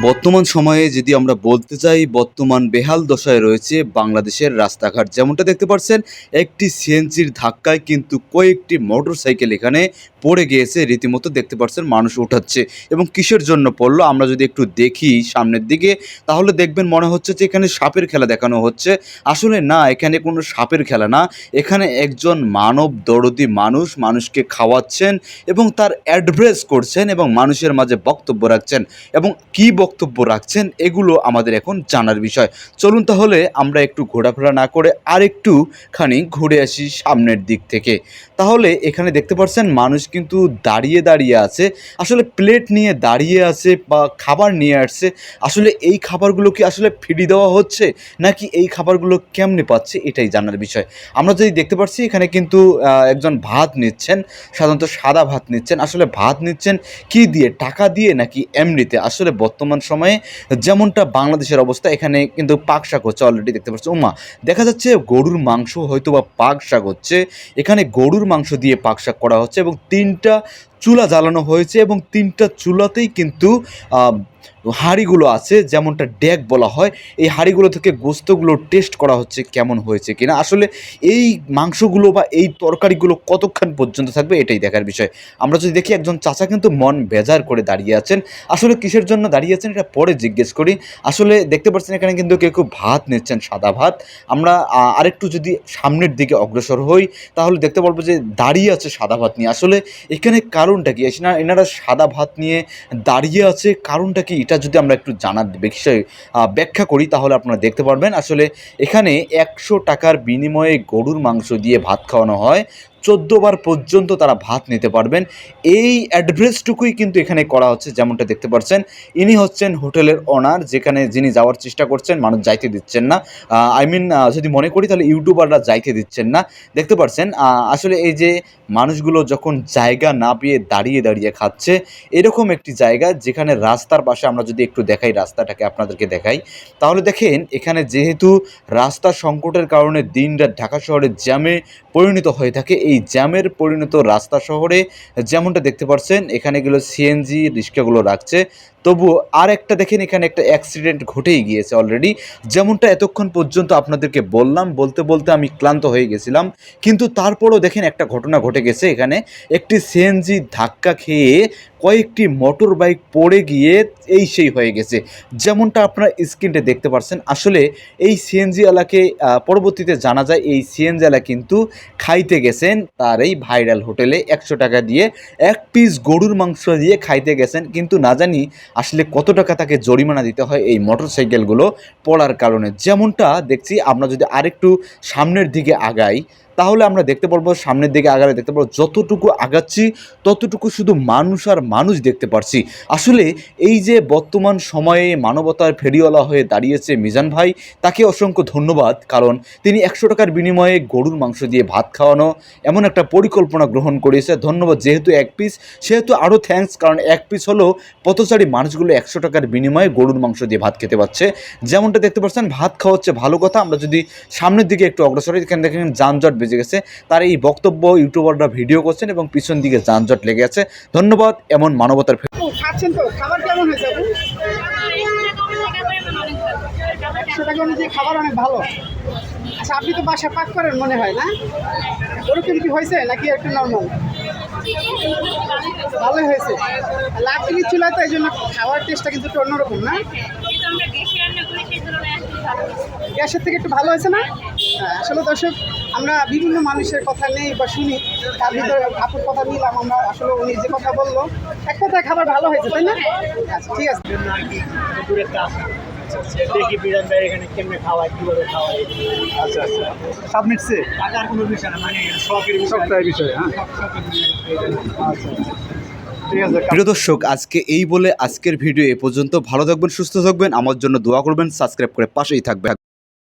বর্তমান সময়ে যদি আমরা বলতে চাই বর্তমান বেহাল দশায় রয়েছে বাংলাদেশের রাস্তাঘাট। যেমনটা দেখতে পাচ্ছেন একটি সিএনজির ধাক্কায় কিন্তু কয়েকটি মোটরসাইকেল এখানে পড়ে গিয়েছে, রীতিমতো দেখতে পাচ্ছেন মানুষ উঠাচ্ছে। এবং কিসের জন্য পড়ল? আমরা যদি একটু দেখি সামনের দিকে, তাহলে দেখবেন মনে হচ্ছে যে এখানে সাপের খেলা দেখানো হচ্ছে। আসলে না, এখানে কোনো সাপের খেলা না। এখানে একজন মানব দরদি মানুষ মানুষকে খাওয়াচ্ছেন এবং তার অ্যাড্রেস করছেন এবং মানুষের মাঝে বক্তব্য রাখছেন। এবং কি বক্তব্য রাখছেন, এগুলো আমাদের এখন জানার বিষয়। চলুন তাহলে আমরা একটু ঘোরাফেরা না করে আরেকটুখানি ঘুরে আসি সামনের দিক থেকে। তাহলে এখানে দেখতে পাচ্ছেন মানুষ কিন্তু দাঁড়িয়ে দাঁড়িয়ে আছে। আসলে প্লেট নিয়ে দাঁড়িয়ে আছে বা খাবার নিয়ে আসছে, আসলে এই খাবারগুলো কি আসলে ফিরি দেওয়া হচ্ছে? নাকি এই খাবারগুলো কেমনে পাচ্ছে? এটাই জানার বিষয়। আমরা যদি দেখতে পাচ্ছি এখানে কিন্তু একজন ভাত নিচ্ছেন, সাধারণত সাদা ভাত নিচ্ছেন। আসলে ভাত নিচ্ছেন কি দিয়ে? টাকা দিয়ে নাকি এমনিতে? আসলে বর্তমান সময়ে যেমনটা বাংলাদেশের অবস্থা, এখানে কিন্তু পাক শাক হচ্ছে অলরেডি দেখতে পাচ্ছি। উমা, দেখা যাচ্ছে গরুর মাংস হয়তো বা পাক শাক হচ্ছে। এখানে গরুর মাংস দিয়ে পাক শাক করা হচ্ছে এবং তিনটা চুলা জ্বালানো হয়েছে এবং তিনটা চুলাতেই কিন্তু হাঁড়িগুলো আছে, যেমনটা ড্যাগ বলা হয়। এই হাঁড়িগুলো থেকে গোস্তগুলো টেস্ট করা হচ্ছে কেমন হয়েছে কিনা। আসলে এই মাংসগুলো বা এই তরকারিগুলো কতক্ষণ পর্যন্ত থাকবে এটাই দেখার বিষয়। আমরা যদি দেখি, একজন চাচা কিন্তু মন বেজার করে দাঁড়িয়ে আছেন। আসলে কিসের জন্য দাঁড়িয়ে আছেন এটা পরে জিজ্ঞেস করি। আসলে দেখতে পাচ্ছেন, এখানে কিন্তু কেউ কেউ ভাত নিচ্ছেন, সাদা ভাত। আমরা আরেকটু যদি সামনের দিকে অগ্রসর হই, তাহলে দেখতে পারব যে দাঁড়িয়ে আছে সাদা ভাত নিয়ে। আসলে এখানে কারণটা কি? না এনারা সাদা ভাত নিয়ে দাঁড়িয়ে আছে, কারণটা কি? এটা যদি আমরা একটু জানার বিষয়ে ব্যাখ্যা করি তাহলে আপনারা দেখতে পারবেন। আসলে এখানে একশো টাকার বিনিময়ে গরুর মাংস দিয়ে ভাত খাওয়ানো হয়। চোদ্দ বার পর্যন্ত তারা ভাত নিতে পারবেন। এই অ্যাড্রেসটুকুই কিন্তু এখানে করা হচ্ছে, যেমনটা দেখতে পাচ্ছেন। ইনি হচ্ছেন হোটেলের ওনার, যেখানে যিনি যাওয়ার চেষ্টা করছেন, মানুষ যাইতে দিচ্ছেন না। আই মিন যদি মনে করি, তাহলে ইউটিউবাররা যাইতে দিচ্ছেন না। দেখতে পাচ্ছেন আসলে এই যে মানুষগুলো যখন জায়গা না পেয়ে দাঁড়িয়ে দাঁড়িয়ে খাচ্ছে, এরকম একটি জায়গা যেখানে রাস্তার পাশে আমরা যদি একটু দেখাই, রাস্তাটাকে আপনাদেরকে দেখাই, তাহলে দেখেন, এখানে যেহেতু রাস্তা সংকটের কারণে দিনরাত ঢাকা শহরে জ্যামে পরিণত হয়ে থাকে এই জ্যামের পরিণত রাস্তা শহরে যেমনটা দেখতে পাচ্ছেন এখানে গেলো সিএনজি রিক্সাগুলো রাখছে। তবু আর একটা দেখেন, এখানে একটা অ্যাক্সিডেন্ট ঘটেই গিয়েছে অলরেডি যেমনটা এতক্ষণ পর্যন্ত আপনাদেরকে বললাম, বলতে বলতে আমি ক্লান্ত হয়ে গেছিলাম। কিন্তু তারপরও দেখেন একটা ঘটনা ঘটে গেছে এখানে। একটি সিএনজি ধাক্কা খেয়ে কয়েকটি মোটর বাইক পড়ে গিয়ে এই সেই হয়ে গেছে। যেমনটা আপনারা স্ক্রিনটা দেখতে পাচ্ছেন আসলে এই সিএনজি আলাকে পরবর্তীতে জানা যায় এই সিএনজি আলা কিন্তু খাইতে গেছেন তার এই ভাইরাল হোটেলে একশো টাকা দিয়ে এক পিস গরুর মাংস দিয়ে খাইতে গেছেন। কিন্তু না জানি আসলে কত টাকা তাকে জরিমানা দিতে হয় এই মোটর সাইকেলগুলো পড়ার কারণে। যেমনটা দেখছি, আমরা যদি আরেকটু সামনের দিকে আগাই তাহলে আমরা দেখতে পারব, সামনের দিকে আগালে দেখতে পারব, যতটুকু আগাচ্ছি, ততটুকু শুধু মানুষ আর মানুষ দেখতে পারছি। আসলে এই যে বর্তমান সময়ে মানবতার ফেরিওয়ালা হয়ে দাঁড়িয়েছে মিজান ভাই, তাকে অসংখ্য ধন্যবাদ, কারণ তিনি একশো টাকার বিনিময়ে গরুর মাংস দিয়ে ভাত খাওয়ানো এমন একটা পরিকল্পনা গ্রহণ করেছে। ধন্যবাদ, যেহেতু এক পিস সেহেতু আরও থ্যাঙ্কস কারণ এক পিস হলো পথচারী মানুষগুলো একশো টাকার বিনিময়ে গরুর মাংস দিয়ে ভাত খেতে পাচ্ছে যেমনটা দেখতে পাচ্ছেন, ভাত খাওয়া হচ্ছে ভালো কথা। আমরা যদি সামনের দিকে একটু অগ্রসর এখানে দেখেন যানজট বেজে গেছে। তার এই বক্তব্য ইউটিউবাররা ভিডিও করছেন এবং পিছন দিকে যানজট লেগে আছে। ধন্যবাদ এমন মানবতার ও খাচ্ছেন তো। খাবার কেমন হয়েছে আপু? একশো টাকা অনুযায়ী খাবার অনেক ভালো? আচ্ছা আপনি তো বাসা পাক করেন মনে হয় না? ওরকম কি হয়েছে নাকি একটু নর্মাল ভালোই হয়েছে। লাকড়ির চুলা তো এই জন্য খাওয়ার টেস্টটা কিন্তু একটু অন্যরকম না? গ্যাসের থেকে একটু ভালো হয়েছে না? হ্যাঁ, আসলে দর্শক আমরা বিভিন্ন মানুষের কথা নেই বা শুনি তার ভিতরে আপুর কথা নিলাম আমরা আসলে উনি যে কথা বলল এক কথায় খাবার ভালো হয়েছে তাই না? আচ্ছা ঠিক আছে। জন্য আর কি দূরের আশা দেখি বিরাট ভাই এখানে কেমনে খাওয়ায় কীভাবে খাওয়ায় আচ্ছা আচ্ছা। স্বাদ মিটছে টাকার কোনো বিষয় না মানে শখের বিষয়। বিষয় হ্যাঁ আচ্ছা আচ্ছা। প্রিয় দর্শক, আজকে এই বলে আজকের ভিডিও এ পর্যন্ত। ভালো থাকবেন, সুস্থ থাকবেন। আমার জন্য দোয়া করবেন, সাবস্ক্রাইব করে পাশেই থাকবেন।